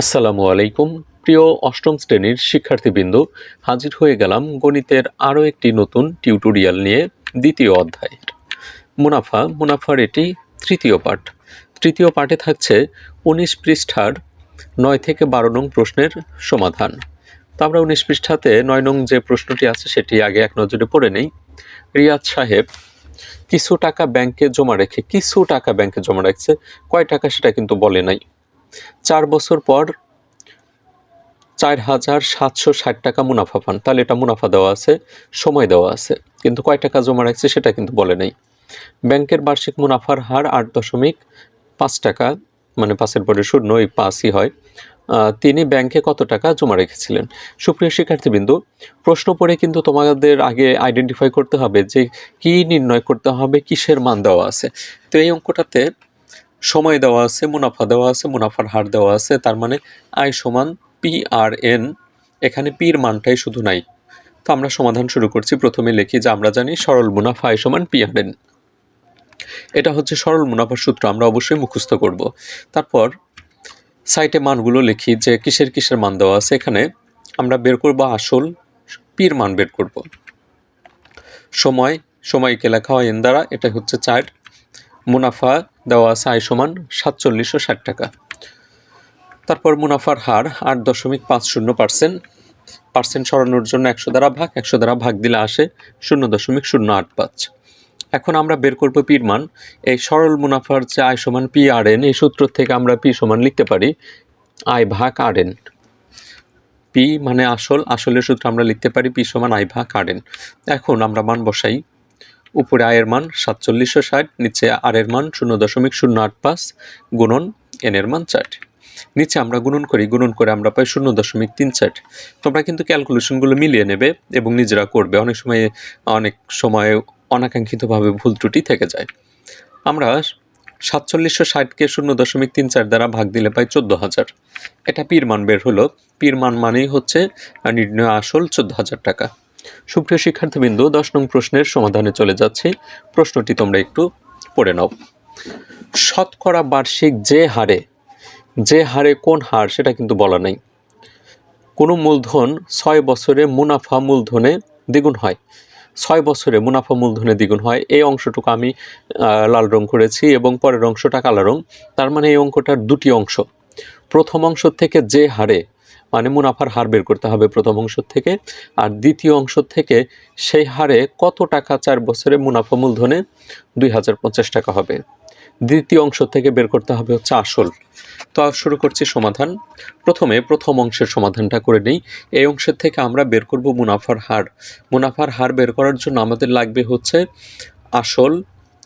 আসসালামু আলাইকুম। প্রিয় অষ্টম শ্রেণির শিক্ষার্থীবৃন্দ, হাজির হয়ে গেলাম গণিতের আরও একটি নতুন টিউটোরিয়াল নিয়ে দ্বিতীয় অধ্যায়ের। মুনাফা, মুনাফার এটি তৃতীয় পাঠ। তৃতীয় পাঠে থাকছে উনিশ পৃষ্ঠার নয় থেকে বারো নং প্রশ্নের সমাধান। তো আমরা উনিশ পৃষ্ঠাতে নয় নং যে প্রশ্নটি আছে সেটি আগে এক নজরে পড়ে নেই। রিয়াদ সাহেব, কিছু টাকা ব্যাংকে জমা রেখে, কিছু টাকা ব্যাংকে জমা রাখছে, কয় টাকা সেটা কিন্তু বলে নাই। চার বছর পর চার হাজার সাতশো ষাট টাকা মুনাফা পান। তাহলে এটা মুনাফা দেওয়া আছে, সময় দেওয়া আছে। কিন্তু কয় টাকা জমা রাখছে সেটা কিন্তু বলে নেই। ব্যাংকের বার্ষিক মুনাফার হার আট দশমিক পাঁচ টাকা মানে পাঁচের পরে শূন্য ওই পাঁচই হয়। তিনি ব্যাংকে কত টাকা জমা রেখেছিলেন? সুপ্রিয় শিক্ষার্থীবৃন্দু, প্রশ্ন পড়ে কিন্তু তোমাদের আগে আইডেন্টিফাই করতে হবে যে কি নির্ণয় করতে হবে, কিসের মান দেওয়া আছে। তো এই অঙ্কটাতে সময় দেওয়া আছে, মুনাফা দেওয়া আছে, মুনাফার হার দেওয়া আছে, তার মানে আয় সমান পি আর এন, এখানে পির মানটাই শুধু নাই। তো আমরা সমাধান শুরু করছি। প্রথমে লিখি যে আমরা জানি সরল মুনাফা আয় সমান পি আর এন। এটা হচ্ছে সরল মুনাফার সূত্র, আমরা অবশ্যই মুখস্থ করব। তারপর সাইটে মানগুলো লিখি যে কিসের কিসের মান দেওয়া আছে, এখানে আমরা বের করব আসল পির মান বের করব। সময়, সময়কে লেখা হয় এন দ্বারা এটা হচ্ছে চার মুনাফা দেওয়া আছে আয় সমান সাতচল্লিশশো ষাট টাকা। তারপর মুনাফার হার আট দশমিক পাঁচ শূন্য পার্সেন্ট। পার্সেন্ট সরানোর জন্য একশো দ্বারা ভাগ, একশো দ্বারা ভাগ দিলে আসে শূন্য দশমিক শূন্য আট পাঁচ। এখন আমরা বের করব পির মান। এই সরল মুনাফার যে আয় সমান পি আর এন, এই সূত্র থেকে আমরা পি সমান লিখতে পারি আয় ভাগ আর এন। পি মানে আসল, আসলের সূত্র আমরা লিখতে পারি পি সমান আই ভাগ আর এন। এখন আমরা মান বসাই। উপরে আয়ের মান সাতচল্লিশশো ষাট, নিচে আর এর মান শূন্য দশমিক শূন্য আট পাঁচ, গুণন এন এর মান চার। নিচে আমরা গুণন করি, গুণন করে আমরা পাই শূন্য দশমিক তিন চার। তোমরা কিন্তু ক্যালকুলেশনগুলো মিলিয়ে নেবে এবং নিজেরা করবে। অনেক সময় অনেক সময় অনাকাঙ্ক্ষিতভাবে ভুল ত্রুটি থেকে যায়। আমরা সাতচল্লিশশো ষাটকে শূন্য দশমিক তিন চার দ্বারা ভাগ দিলে পাই চোদ্দ হাজার। এটা পীর মান বের হলো। পীর মান মানেই হচ্ছে নির্ণয় আসল চোদ্দ হাজার টাকা। সুপ্রিয় শিক্ষার্থীবৃন্দ, দশ নং প্রশ্নের সমাধানে চলে যাচ্ছে। প্রশ্নটি তোমরা একটু পড়ে নাও। শতকরা বার্ষিক যে হারে যে হারে কোন হার সেটা কিন্তু বলা নাই। কোনো মূলধন ছয় বছরে মুনাফা মূলধনে দ্বিগুণ হয়। ছয় বছরে মুনাফা মূলধনে দ্বিগুণ হয়। এই অংশটুকু আমি লাল রং করেছি এবং পরের অংশটা কালো রং। তার মানে এই অঙ্কটার দুটি অংশ। প্রথম অংশ থেকে যে হারে মানে মুনাফার হার বের করতে হবে প্রথম অংশ থেকে। আর দ্বিতীয় অংশ থেকে সেই হারে কত টাকা চার বছরে মুনাফা মূলধনে? দুই হাজার পঞ্চাশ টাকা হবে। দ্বিতীয় অংশ থেকে বের করতে হবে হচ্ছে আসল। তো শুরু করছি সমাধান। প্রথমে প্রথম অংশের সমাধানটা করে নিই। এই অংশের থেকে আমরা বের করব মুনাফার হার। মুনাফার হার বের করার জন্য আমাদের লাগবে হচ্ছে আসল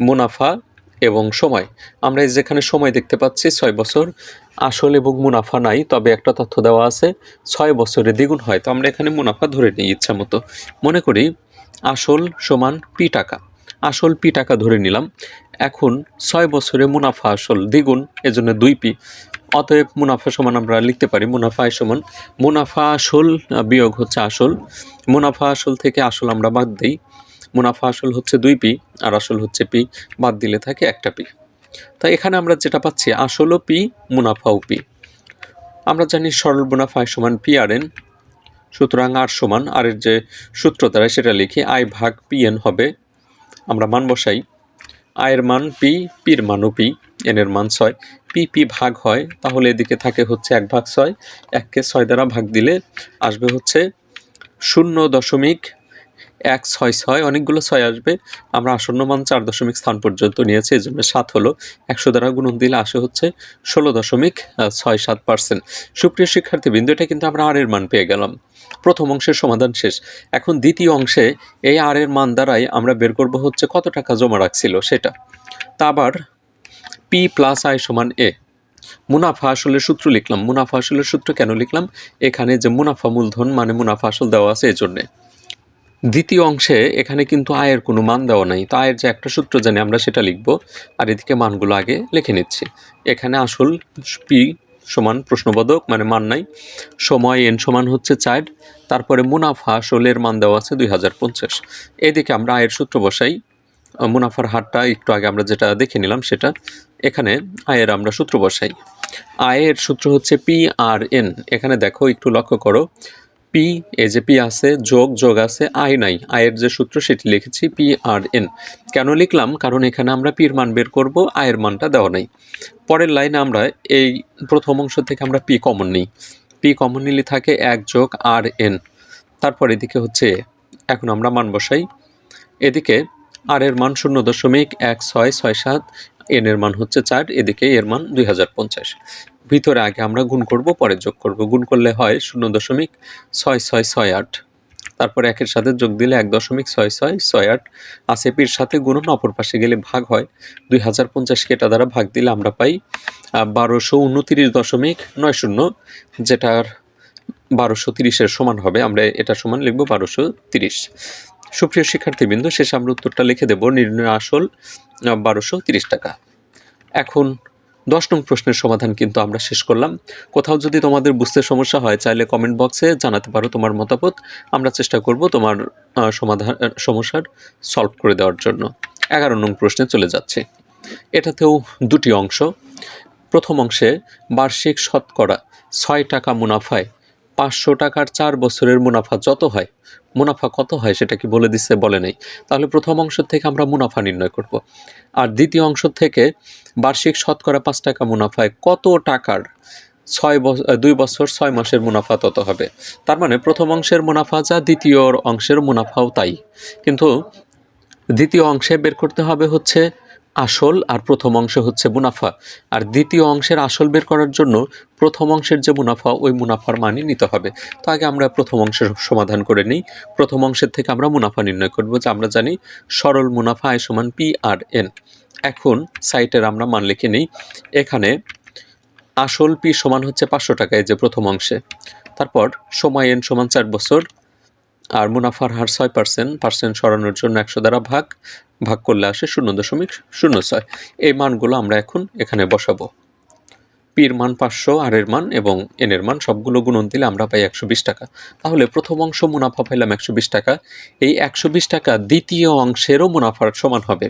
মুনাফা এবং সময়। আমরা যেখানে সময় দেখতে পাচ্ছি, ছয় বছর। আসল এবং মুনাফা নাই, তবে একটা তথ্য দেওয়া আছে, ছয় বছরে দ্বিগুণ হয়। তো আমরা এখানে মুনাফা ধরে নিই ইচ্ছা মতো। মনে করি, আসল সমান পি টাকা। আসল পি টাকা ধরে নিলাম। এখন ছয় বছরে মুনাফা আসল দ্বিগুণ, এজন্য দুই পি। অতএব মুনাফা সমান আমরা লিখতে পারি, মুনাফা সমান। মুনাফা আসল বিয়োগ হচ্ছে আসল। মুনাফা আসল থেকে আসল আমরা বাদ দিই। মুনাফা আসল হচ্ছে দুই পি, আর আসল হচ্ছে পি, বাদ দিলে থাকে একটা পি। তাই এখানে আমরা যেটা পাচ্ছি, আসলও পি, মুনাফাও পি। আমরা জানি সরল মুনাফা সমান পি আর এন সুতরাং আর সমান আর এর যে সূত্র দ্বারা সেটা লিখি, আই ভাগ পি এন হবে, আমরা মান বসাই আয়ের মান পি পির মানও পি এনের মান ছয়। পি পি ভাগ হয়, তাহলে এদিকে থাকে হচ্ছে এক ভাগ ছয় এককে ছয় দ্বারা ভাগ দিলে আসবে হচ্ছে শূন্য দশমিক এক ছয় ছয়, অনেকগুলো ছয় আসবে। আমরা আসন্ন মান চার দশমিক স্থান পর্যন্ত নিয়েছি, এই জন্য সাত হলো। একশো দ্বারা গুণন দিলে আসে হচ্ছে ষোলো দশমিক ছয় সাত পার্সেন্ট। সুপ্রিয় শিক্ষার্থী বিন্দু, এটা কিন্তু আমরা আর এর মান পেয়ে গেলাম। প্রথম অংশের সমাধান শেষ। এখন দ্বিতীয় অংশে এই আর এর মান দ্বারাই আমরা বের করব হচ্ছে কত টাকা জমা রাখছিল সেটা। তা আবার পি প্লাস আই সমান এ মুনাফা আসলের সূত্র লিখলাম। মুনাফা আসলের সূত্র কেন লিখলাম? এখানে যে মুনাফা মূলধন মানে মুনাফা আসল দেওয়া আছে এজন্যে। দ্বিতীয় অংশে এখানে কিন্তু আয়ের কোনো মান দেওয়া নাই। তো আয়ের যে একটা সূত্র জানি আমরা সেটা লিখব। আর এদিকে মানগুলো আগে লিখে নিচ্ছি। এখানে আসল পি সমান প্রশ্নবোধক মানে মান নাই। সময় এন সমান হচ্ছে চার। তারপরে মুনাফা আসলের মান দেওয়া আছে দুই হাজার পঞ্চাশ। এদিকে আমরা আয়ের সূত্র বসাই। মুনাফার হারটা একটু আগে আমরা যেটা দেখে নিলাম সেটা। এখানে আয়ের আমরা সূত্র বসাই। আয়ের সূত্র হচ্ছে পি আর এন। এখানে দেখো, একটু লক্ষ্য করো। পি, এ যে পি আছে, যোগ যোগ আছে আয় নাই। আয়ের যে সূত্র, সেটি লিখেছি পি, আর, এন। কেন লিখলাম? কারণ এখানে আমরা পির মান বের করব আয়ের মানটা দেওয়া নাই। পরের লাইনে আমরা এই প্রথম অংশ থেকে আমরা পি কমন নিই। পি কমন নিলে থাকে এক যোগ আর, এন। তারপর এদিকে হচ্ছে এখন আমরা মান বসাই। এদিকে আর এর মান শূন্য দশমিক এক, ছয় ছয়, সাত, এন এর মান হচ্ছে চার, এদিকে এর মান দুই হাজার পঞ্চাশ। ভিতরে আগে আমরা গুণ করব, পরে যোগ করব। গুণ করলে হয় শূন্য দশমিক ছয় ছয় ছয় আট। তারপরে একের সাথে যোগ দিলে এক দশমিক ছয় ছয় ছয় আট। আছে পির সাথে গুণন অপর পাশে গেলে ভাগ হয়। দুই হাজার পঞ্চাশকে এটা দ্বারা ভাগ দিলে আমরা পাই বারোশো উনতিরিশ দশমিক নয় শূন্য, যেটার বারোশো তিরিশের সমান হবে। আমরা এটা সমান লিখব বারোশো তিরিশ। সুপ্রিয় শিক্ষার্থীবৃন্দ, শেষে আমরা উত্তরটা লিখে দেব। নির্ণয় আসল বারোশো তিরিশ টাকা। এখন দশ নং প্রশ্নের সমাধান কিন্তু আমরা শেষ করলাম। কোথাও যদি তোমাদের বুঝতে সমস্যা হয়, চাইলে কমেন্ট বক্সে জানাতে পারো তোমার মতামত। আমরা চেষ্টা করব তোমার সমাধান সমস্যার সলভ করে দেওয়ার জন্য। এগারো নং প্রশ্নে চলে যাচ্ছে। এটাতেও দুটি অংশ। প্রথম অংশে বার্ষিক শতকরা ছয় টাকা মুনাফায় পাঁচশো টাকার চার বছরের মুনাফা যত হয়, মুনাফা কত হয় সেটা কি বলে দিচ্ছে? বলে নেই। তাহলে প্রথম অংশ থেকে আমরা মুনাফা নির্ণয় করব। আর দ্বিতীয় অংশ থেকে বার্ষিক শতকরা পাঁচ টাকা মুনাফায় কত টাকার ছয় বছর দুই বছর ছয় মাসের মুনাফা তত হবে? তার মানে প্রথম অংশের মুনাফা যা, দ্বিতীয় অংশের মুনাফাও তাই। কিন্তু দ্বিতীয় অংশে বের করতে হবে হচ্ছে আসল আর প্রথম অংশ হচ্ছে মুনাফা। আর দ্বিতীয় অংশের আসল বের করার জন্য প্রথম অংশের যে মুনাফা, ওই মুনাফার মানই নিতে হবে। তো আগে আমরা প্রথম অংশের সমাধান করে নিই। প্রথম অংশের থেকে আমরা মুনাফা নির্ণয় করব যে আমরা জানি সরল মুনাফা আয় সমান পি আর এন। এখন সাইটের আমরা মান লিখে নিই। এখানে আসল পি সমান হচ্ছে পাঁচশো টাকায় যে প্রথম অংশে। তারপর সময় এন সমান চার বছর, আর মুনাফার হার ছয় পার্সেন্ট পার্সেন্ট সরানোর জন্য একশো দ্বারা ভাগ। ভাগ করলে আসে শূন্য দশমিক শূন্য ছয়। এই মানগুলো আমরা এখন এখানে বসাবো। পির মান পাঁচশো, আর এর মান এবং এন এর মান সবগুলো গুণন দিলে আমরা পাই একশো বিশ টাকা। তাহলে প্রথম অংশ মুনাফা পাইলাম একশো বিশ টাকা। এই একশো বিশ টাকা দ্বিতীয় অংশেরও মুনাফার সমান হবে।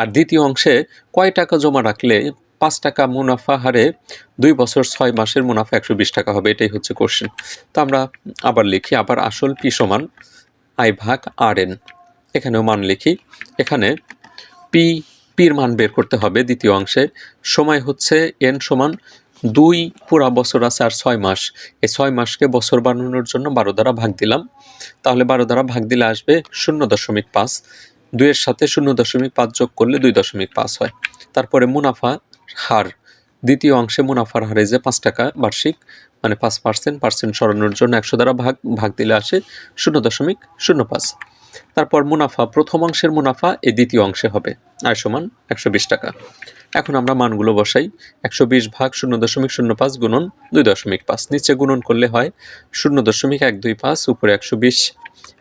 আর দ্বিতীয় অংশে কয় টাকা জমা রাখলে পাঁচ টাকা মুনাফা হারে দুই বছর ছয় মাসের মুনাফা একশো বিশ টাকা হবে? এটাই হচ্ছে কোশ্চেন তো আমরা আবার লিখি, আবার আসল পি সমান আই ভাগ আর এন। এখানেও মান লিখি। এখানে পি পির মান বের করতে হবে দ্বিতীয় অংশে। সময় হচ্ছে এন সমান দুই পুরা বছর আছে আর ছয় মাস। এই ছয় মাসকে বছর বানানোর জন্য বারো দ্বারা ভাগ দিলাম। তাহলে বারো দ্বারা ভাগ দিলে আসবে শূন্য দশমিক পাঁচ। দুইয়ের সাথে শূন্য দশমিক পাঁচ যোগ করলে দুই দশমিক পাঁচ হয়। তারপরে মুনাফা হার। দ্বিতীয় অংশে মুনাফার হারে যে পাঁচ টাকা বার্ষিক মানে পাঁচ পার্সেন্ট পার্সেন্ট সরানোর জন্য একশো দ্বারা ভাগ ভাগ দিলে আসে শূন্য দশমিক শূন্য পাঁচ। তারপর মুনাফা, প্রথম অংশের মুনাফা এই দ্বিতীয় অংশে হবে, আয় সমান একশো বিশ টাকা। এখন আমরা মানগুলো বসাই, একশো বিশ ভাগ শূন্য দশমিক শূন্য পাঁচ গুণন দুই দশমিক পাঁচ। নিচে গুণন করলে হয় শূন্য দশমিক এক দুই পাঁচ, উপরে একশো বিশ।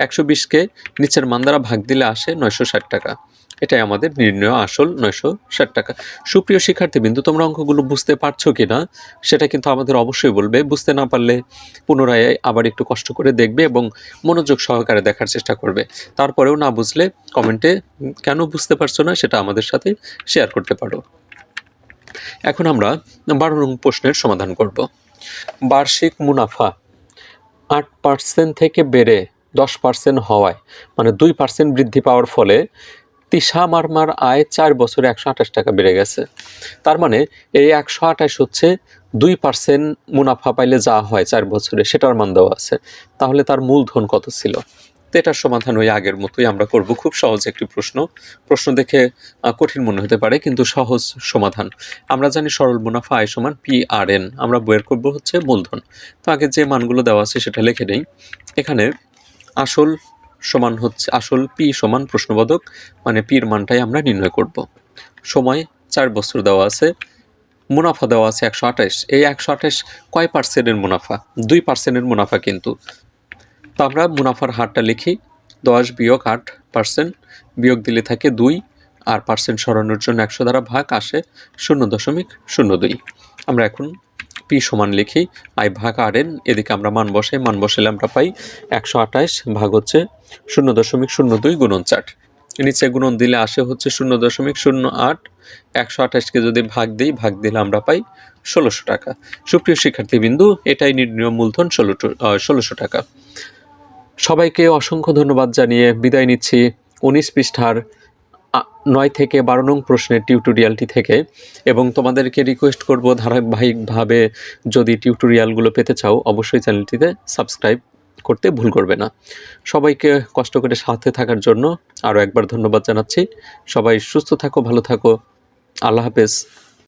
একশো বিশকে নিচের মান দ্বারা ভাগ দিলে আসে নয়শো ষাট টাকা। এটাই আমাদের নির্ণয়, আসল নয়শো ষাট টাকা। সুপ্রিয় শিক্ষার্থী বিন্দু, তোমরা অঙ্কগুলো বুঝতে পারছ কি না সেটা কিন্তু আমাদের অবশ্যই বলবে। বুঝতে না পারলে পুনরায় আবার একটু কষ্ট করে দেখবে এবং মনোযোগ সহকারে দেখার চেষ্টা করবে। তারপরেও না বুঝলে কমেন্টে কেন বুঝতে পারছ না সেটা আমাদের সাথে শেয়ার করতে পারো। এখন আমরা বারো নং প্রশ্নের সমাধান করব। বার্ষিক মুনাফা আট পার্সেন্ট থেকে বেড়ে দশ পার্সেন্ট হওয়ায় মানে দুই পার্সেন্ট বৃদ্ধি পাওয়ার ফলে তিসা মারমার আয় চার বছরে একশো আঠাশ টাকা বেড়ে গেছে। তার মানে এই একশো আঠাশ হচ্ছে দুই পার্সেন্ট মুনাফা পাইলে যা হয় চার বছরে, সেটার মান দেওয়া আছে। তাহলে তার মূলধন কত ছিল? এটার সমাধান ওই আগের মতোই আমরা করব। খুব সহজ একটি প্রশ্ন। প্রশ্ন দেখে কঠিন মনে হতে পারে, কিন্তু সহজ সমাধান। আমরা জানি সরল মুনাফা আয় সমান পি আর এন আমরা বের করব হচ্ছে মূলধন। তো আগে যে মানগুলো দেওয়া আছে সেটা লিখে নেই। এখানে আসল সমান হচ্ছে, আসল পি সমান প্রশ্নবোধক মানে পির মানটাই আমরা নির্ণয় করব। সময়, চার বছর দেওয়া আছে, মুনাফা দেওয়া আছে একশো আঠাশ। এই একশো আঠাশ কয় পার্সেন্টের মুনাফা? দুই পার্সেন্টের মুনাফা কিন্তু। তো আমরা মুনাফার হারটা লিখি, দশ বিয়োগ আট পার্সেন্ট বিয়োগ দিলে থাকে দুই, আর পার্সেন্ট সরানোর জন্য একশো দ্বারা ভাগ আসে শূন্য দশমিক শূন্য দুই। আমরা এখন পি সমান লিখি, আই ভাগ আর এন, এদিকে আমরা মান বসাই, মান বসালে আমরা পাই একশো আঠাশ ভাগ হচ্ছে শূন্য দশমিক শূন্য দুই গুণন চার। নিচে গুণন দিলে আসে হচ্ছে শূন্য দশমিক শূন্য আট, একশো আঠাশকে যদি ভাগ দিই, ভাগ দিলে আমরা পাই ষোলোশো টাকা। সুপ্রিয় শিক্ষার্থীবৃন্দু, এটাই নির্ণয় মূলধন ষোলো ষোলোশো টাকা। সবাইকে অসংখ্য ধন্যবাদ জানিয়ে বিদায় নিচ্ছি। উনিশ পৃষ্ঠার নয় থেকে বারো নং প্রশ্নের টিউটোরিয়ালটি থেকে এবং তোমাদেরকে রিকোয়েস্ট করব ধারাবাহিকভাবে যদি টিউটোরিয়ালগুলো পেতে চাও, অবশ্যই চ্যানেলটিতে সাবস্ক্রাইব করতে ভুল করবে না। সবাইকে কষ্ট করে সাথে থাকার জন্য আরও একবার ধন্যবাদ জানাচ্ছি। সবাই সুস্থ থাকো, ভালো থাকো। আল্লাহ হাফেজ।